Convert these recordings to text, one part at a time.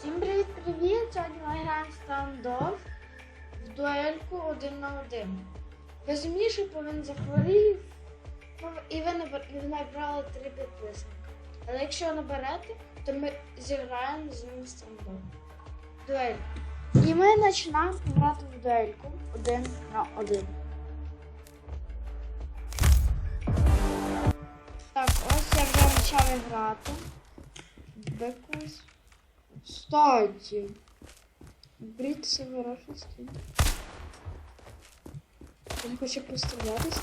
Всім привіт-привіт! Сьогодні ми граємо в стандофф в дуельку один на один. Розумніше, бо він захворів і ви набр- і ви набрали три підписника. Але якщо наберете, то ми зіграємо з ним в стандофф. Дуель. І ми починаємо грати в дуельку один на один. Так, ось я вже почав грати. Якось. Кстати. Брід хороший скін. Він хоче пострілятися.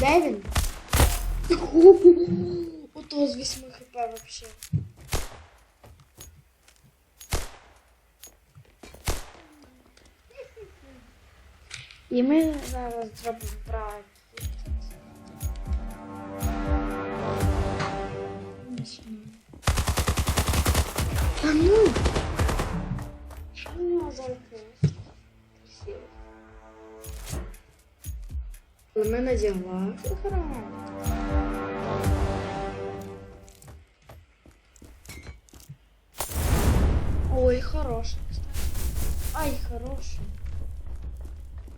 Де він? Ото з 8 хп вообще. І ми зараз зробимо брак. Та ну! Що у нього? Красиво. У мене діла. Ой, хороший, кстати. Ай, хороший.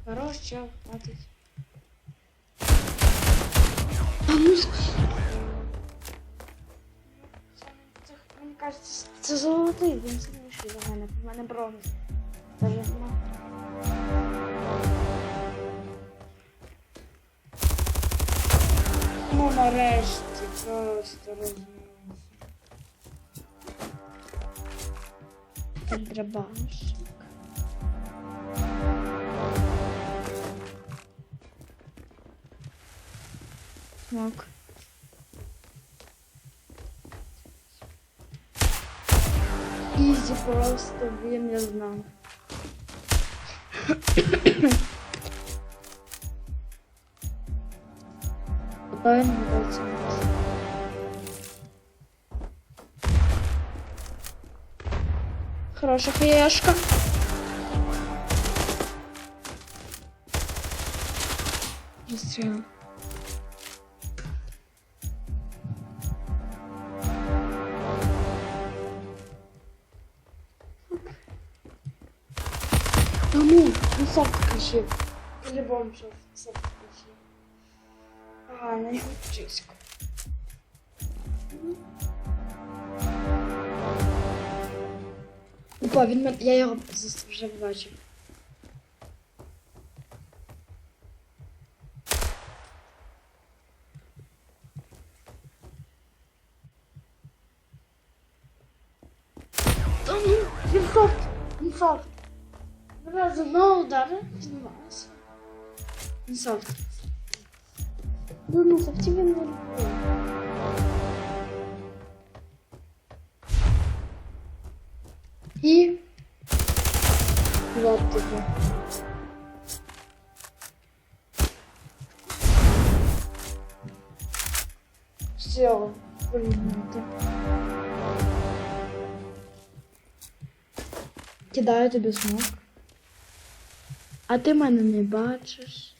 Хорош, чел, хватить. А ну мені кажеться, це золотий, він сильніший за мене. У мене бронз. Даже нема. Ну, нарешті, просто розумію. Контрабашик. Смок. Ізі просто, він не знав. Готовим готовиться. Хороша хаешка. Застрял. Да ну, ну софт включил. По-любому сейчас софт включил. Ага, на нього чиську. Опа, він мен... я його вже бачив. Та ну, він софт, він софт. Раз одного удару знімалося. Він софт. Ну, ну, софті він не любив. І в оптику. Все, прийняти. Кидаю тобі смок. А ти мене не бачиш.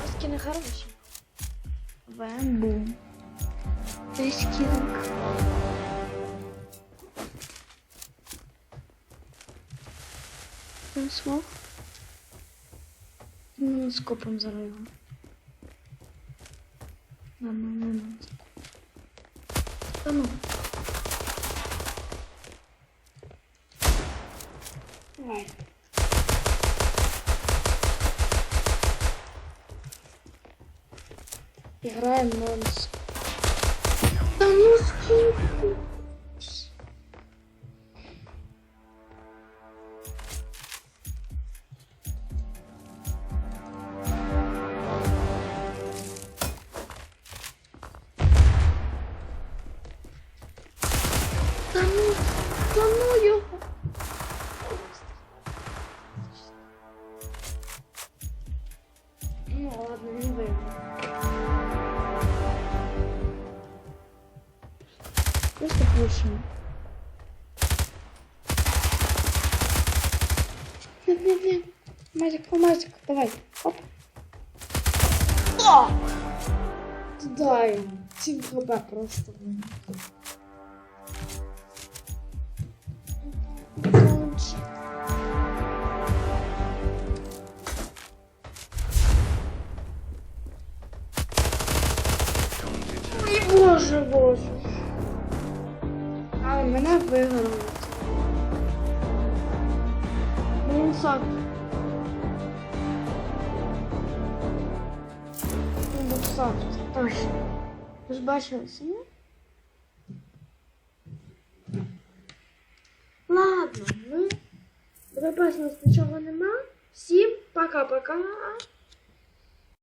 Маски не хороші. Вембу. Три скілинг. Там смог. Ну, скопом зараз його. На, на, на, на. Та ну. Давай. Играем нонс. Да ну сколько? Ладно, він виграв. Просто пушим. ні, ні. Мазик, давай. Оп. О! Дай. 7 хп просто. Ой, боже, боже. Але мене виграли. Блін, сок. Боксофт, точно. Ви ж бачили ні? Ладно, ну, нас нічого нема. Всім пока-пока.